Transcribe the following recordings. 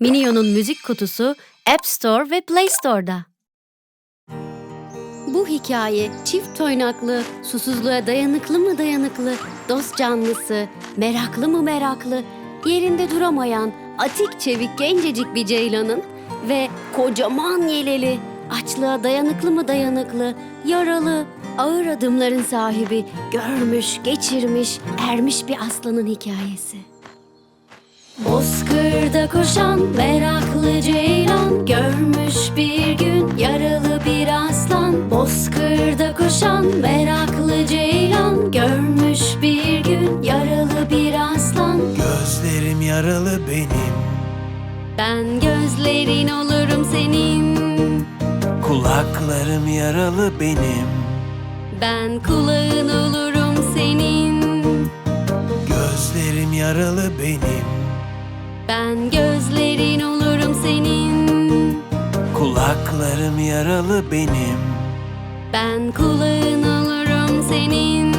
Minio'nun müzik kutusu App Store ve Play Store'da. Bu hikaye çift toynaklı, susuzluğa dayanıklı mı dayanıklı, dost canlısı, meraklı mı meraklı, yerinde duramayan, atik çevik gencecik bir ceylanın ve kocaman yeleli, açlığa dayanıklı mı dayanıklı, yaralı, ağır adımların sahibi, görmüş, geçirmiş, ermiş bir aslanın hikayesi. Bozkırda koşan meraklı ceylan. Görmüş bir gün yaralı bir aslan. Bozkırda koşan meraklı ceylan. Görmüş bir gün yaralı bir aslan. Gözlerim yaralı benim. Ben gözlerin olurum senin. Kulaklarım yaralı benim. Ben kulağın olurum senin. Gözlerim yaralı benim Ben gözlerin olurum senin. Kulaklarım yaralı benim. Ben kulağın olurum senin.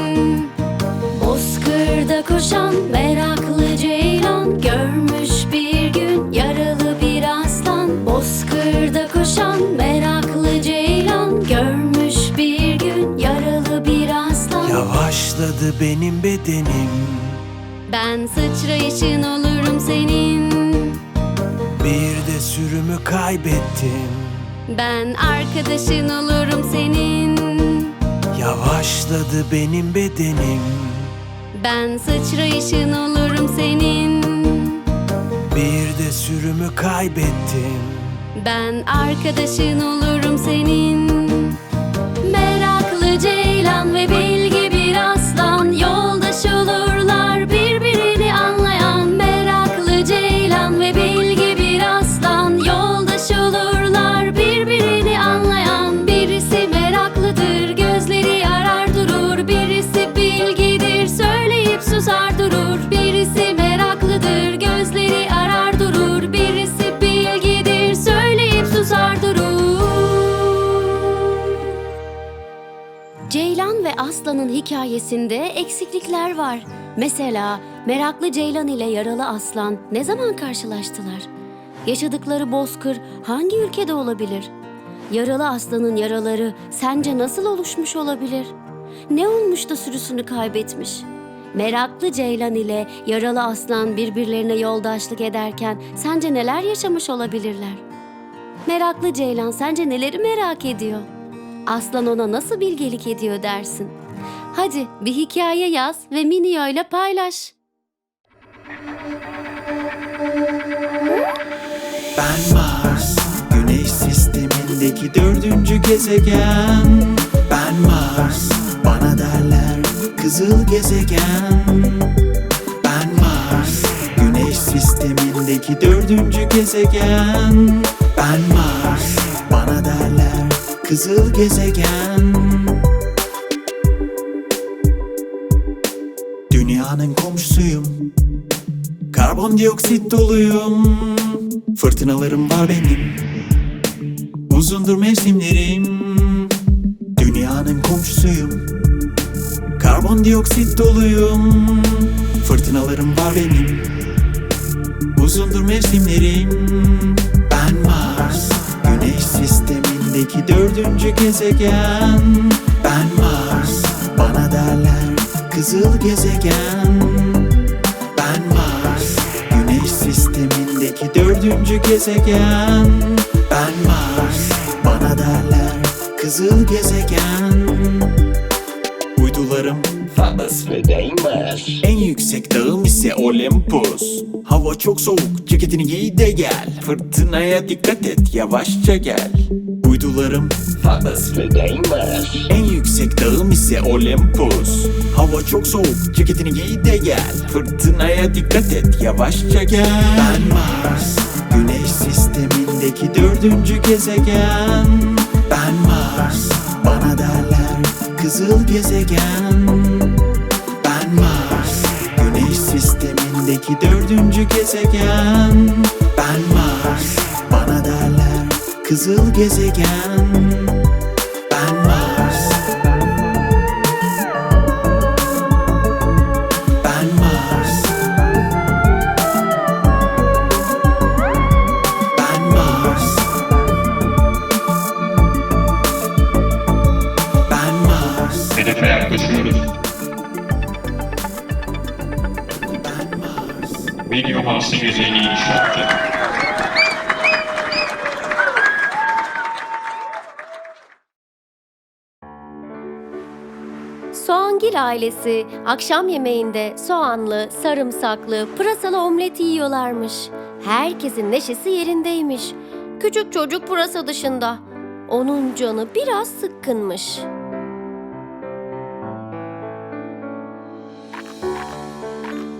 Bozkırda koşan meraklı ceylan Görmüş bir gün yaralı bir aslan. Bozkırda koşan meraklı ceylan Görmüş bir gün yaralı bir aslan. Yavaşladı benim bedenim. Ben sıçrayışın olurum senin. Bir de sürümü kaybettim Ben arkadaşın olurum senin. Yavaşladı benim bedenim. Ben sıçrayışın olurum senin. Bir de sürümü kaybettim Ben arkadaşın olurum senin. Meraklı ceylan ve bir Aslan'ın hikayesinde eksiklikler var. Mesela meraklı Ceylan ile yaralı Aslan ne zaman karşılaştılar? Yaşadıkları bozkır hangi ülkede olabilir? Yaralı Aslan'ın yaraları sence nasıl oluşmuş olabilir? Ne olmuş da sürüsünü kaybetmiş? Meraklı Ceylan ile yaralı Aslan birbirlerine yoldaşlık ederken sence neler yaşamış olabilirler? Meraklı Ceylan sence neleri merak ediyor? Aslan ona nasıl bilgelik ediyor dersin? Hadi bir hikaye yaz ve Minio ile paylaş. Ben Mars, Güneş sistemindeki dördüncü gezegen. Ben Mars, bana derler kızıl gezegen. Ben Mars, Güneş sistemindeki dördüncü gezegen. Ben Mars, bana derler kızıl gezegen. Dünyanın komşusuyum. Karbondioksit doluyum. Fırtınalarım var benim. Uzundur mevsimlerim. Dünyanın komşusuyum. Karbondioksit doluyum. Fırtınalarım var benim. Uzundur mevsimlerim. Sistemindeki dördüncü gezegen. Ben Mars, bana derler kızıl gezegen. Ben Mars, Güneş sistemindeki dördüncü gezegen. Ben Mars, bana derler kızıl gezegen. Uydularım Phobos ve Deimos. en yüksek dağım ise Olympus. Hava çok soğuk, ceketini giy de gel. Fırtınaya dikkat et, yavaşça gel. Uydularım ve Deimos. en yüksek dağım ise Olympus. Hava çok soğuk, ceketini giy de gel. Fırtınaya dikkat et, yavaşça gel. Ben Mars, Güneş sistemindeki dördüncü gezegen. Ben Mars, bana derler kızıl gezegen. Ben Mars, Güneş sistemindeki dördüncü gezegen. Kızıl gezegen. Ben Mars. Ben Mars. Ben Mars. Ben Mars. Hedefe yaklaşıyoruz. Ben Mars. Video Mars'ın yüzeyini inşa etti. Soğangil ailesi akşam yemeğinde soğanlı, sarımsaklı, pırasalı omlet yiyorlarmış. Herkesin neşesi yerindeymiş. Küçük çocuk pırasa dışında. Onun canı biraz sıkkınmış.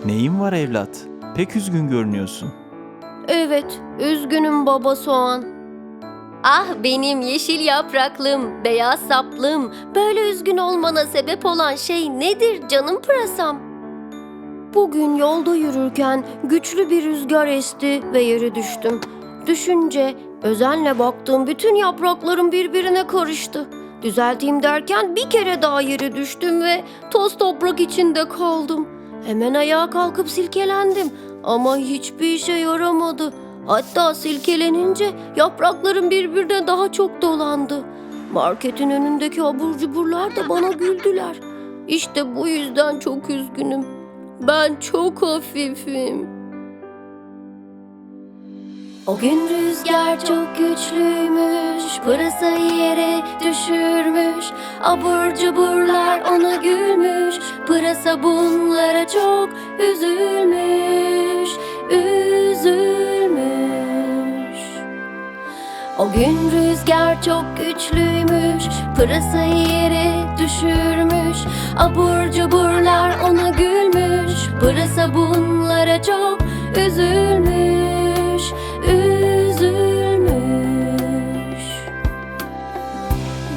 Neyin var evlat? Pek üzgün görünüyorsun. Evet, üzgünüm baba soğan. Ah benim yeşil yapraklım, beyaz saplım. Böyle üzgün olmana sebep olan şey nedir canım pırasam? Bugün yolda yürürken güçlü bir rüzgar esti ve yere düştüm. Düşünce özenle baktığım bütün yapraklarım birbirine karıştı. Düzelteyim derken bir kere daha yere düştüm ve toz toprak içinde kaldım. Hemen ayağa kalkıp silkelendim ama hiçbir işe yaramadı. Hatta silkelenince yapraklarım birbirine daha çok dolandı. Marketin önündeki abur cuburlar da bana güldüler. İşte bu yüzden çok üzgünüm. Ben çok hafifim. O gün rüzgar çok güçlüymüş Pırasayı yere düşürmüş Abur cuburlar ona gülmüş Pırasa bunlara çok üzülmüş O gün rüzgar çok güçlüymüş Pırasayı yere düşürmüş Abur cuburlar ona gülmüş Pırasa bunlara çok üzülmüş Üzülmüş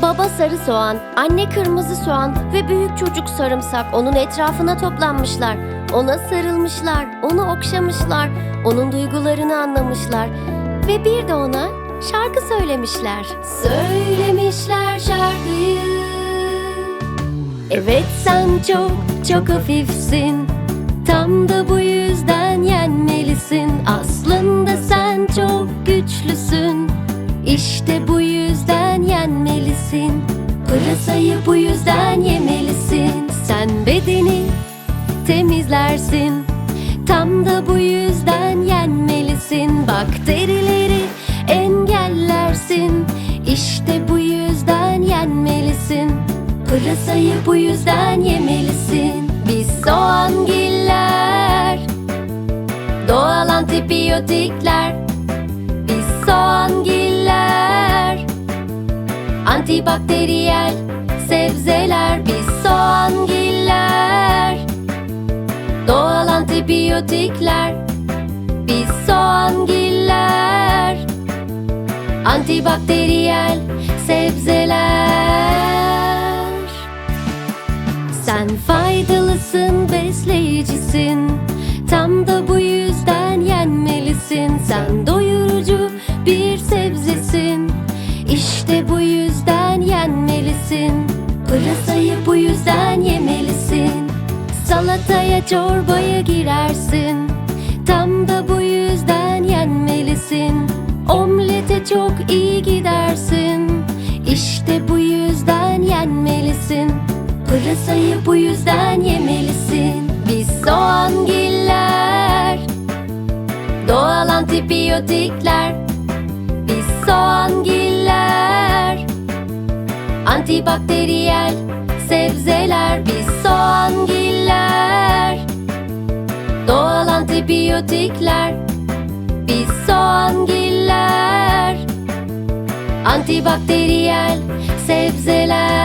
Baba sarı soğan, anne kırmızı soğan ve büyük çocuk sarımsak onun etrafına toplanmışlar. Ona sarılmışlar, onu okşamışlar, onun duygularını anlamışlar ve bir de ona şarkı söylemişler. Söylemişler şarkıyı. Evet sen çok çok hafifsin. Tam da bu yüzden yenmelisin. Aslında sen çok güçlüsün. İşte bu yüzden yenmelisin. Pırasayı bu yüzden yemelisin. Sen bedeni temizlersin. Tam da bu yüzden yenmelisin. Engellersin İşte bu yüzden yenmelisin. Pırasayı bu yüzden yemelisin. Biz soğangiller Doğal antibiyotikler. Biz soğangiller Antibakteriyel sebzeler. Biz soğangiller Doğal antibiyotikler. Biz soğangiller Antibakteriyel sebzeler. Sen faydalısın, besleyicisin. Tam da bu yüzden yenmelisin. Sen doyurucu bir sebzesin. İşte bu yüzden yenmelisin. Pırasayı bu yüzden yemelisin. Salataya çorbaya girersin. Tam da bu yüzden yenmelisin Omlete çok iyi gidersin. İşte bu yüzden yenmelisin. Pırasayı bu yüzden yemelisin. Biz soğangiller Doğal antibiyotikler. Biz soğangiller Antibakteriyel sebzeler. Biz soğangiller Doğal antibiyotikler soğangiller Antibakteriyel sebzeler.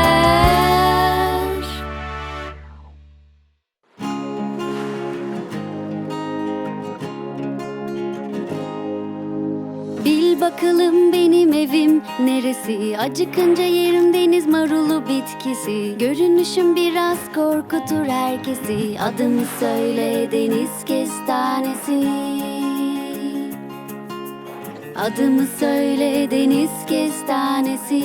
Bil bakalım benim evim neresi? Acıkınca yerim deniz marulu bitkisi. Görünüşüm biraz korkutur herkesi. Adımı söyle deniz kestanesi Adımı söyle deniz kestanesi.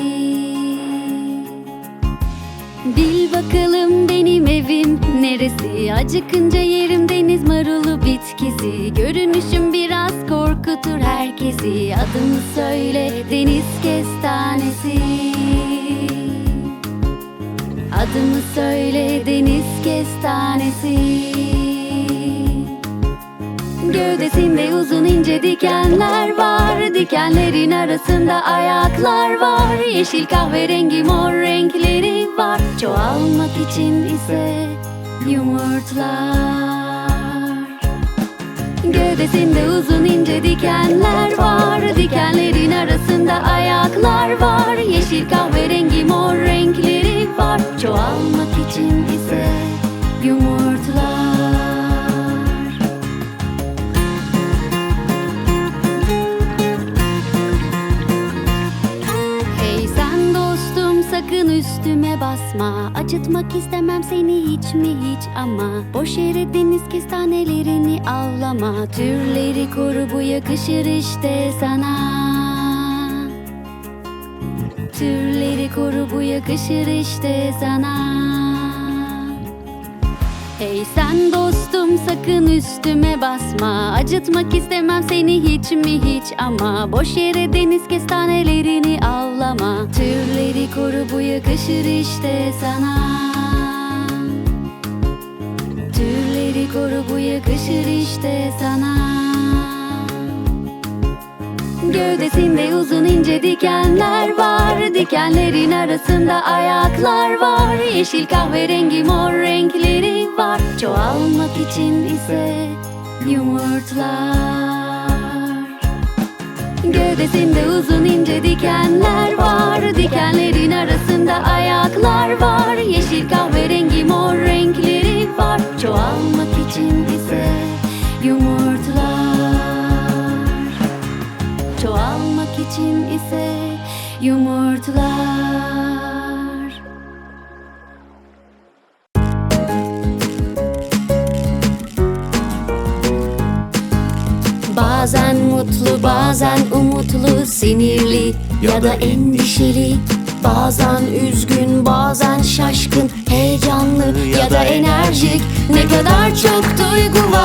Bil bakalım benim evim neresi? Acıkınca yerim deniz marulu bitkisi. Görünüşüm biraz korkutur herkesi. Adımı söyle deniz kestanesi. Adımı söyle deniz kestanesi Gövdesinde uzun ince dikenler var. Dikenlerin arasında ayaklar var. Yeşil kahverengi mor renkleri var. Çoğalmak için ise yumurtlar. Gövdesinde uzun ince dikenler var. Dikenlerin arasında ayaklar var. Yeşil kahverengi basma Acıtmak istemem seni hiç mi hiç ama Boş yere deniz kestanelerini avlama. Türleri koru bu yakışır işte sana. Türleri koru bu yakışır işte sana Hey sen dostum sakın üstüme basma. Acıtmak istemem seni hiç mi hiç ama Boş yere deniz kestanelerini avlama. Türleri koru bu yakışır işte sana. Türleri koru bu yakışır işte sana Gövdesinde uzun ince dikenler var. Dikenlerin arasında ayaklar var. Yeşil kahverengi mor renkleri var. Çoğalmak için ise yumurtlar. Gövdesinde uzun ince dikenler var. Dikenlerin arasında ayaklar var. Yeşil kahverengi mor renkleri var. Çoğalmak için ise yumurtlar yumurtlar. Bazen mutlu bazen umutlu Sinirli ya da endişeli. Bazen üzgün bazen şaşkın Heyecanlı ya da enerjik. Ne kadar çok duygu var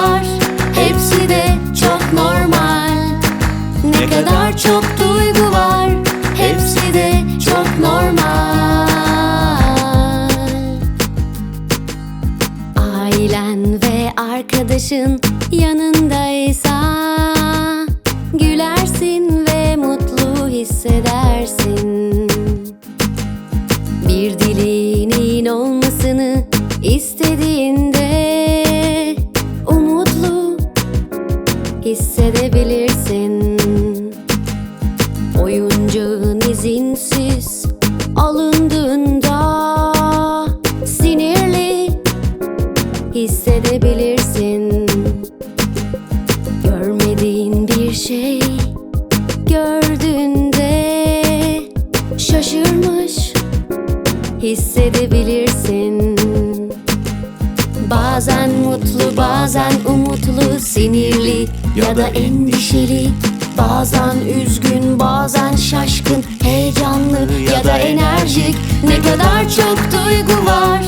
Sinirli ya da endişeli. Bazen üzgün bazen şaşkın Heyecanlı ya da enerjik. Ne kadar çok duygu var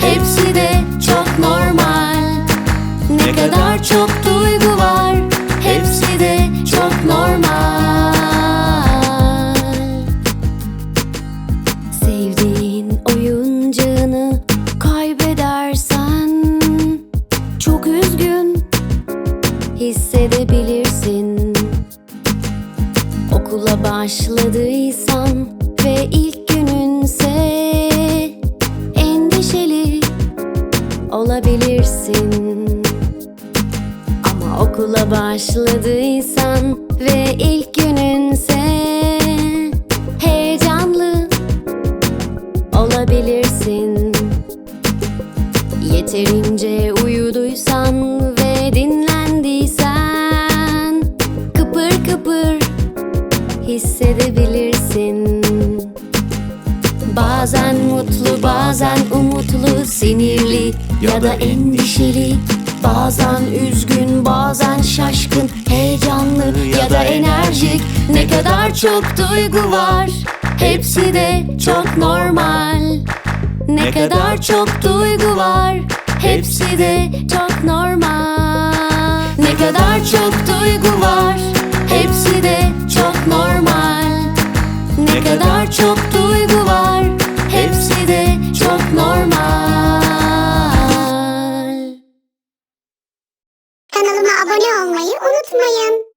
Hepsi de çok normal. Ne kadar çok duygu var Hepsi de çok normal olabilirsin. Yeterince uyuduysan ve dinlendiysen Kıpır kıpır hissedebilirsin. Bazen mutlu bazen umutlu Sinirli ya da endişeli. Bazen üzgün bazen şaşkın Heyecanlı ya da enerjik. Ne kadar çok duygu var. Hepsi de çok normal Ne kadar çok duygu var Hepsi de çok normal. Ne kadar çok duygu var Hepsi de çok normal. Ne kadar çok duygu var Hepsi de çok normal. Kanalıma abone olmayı unutmayın.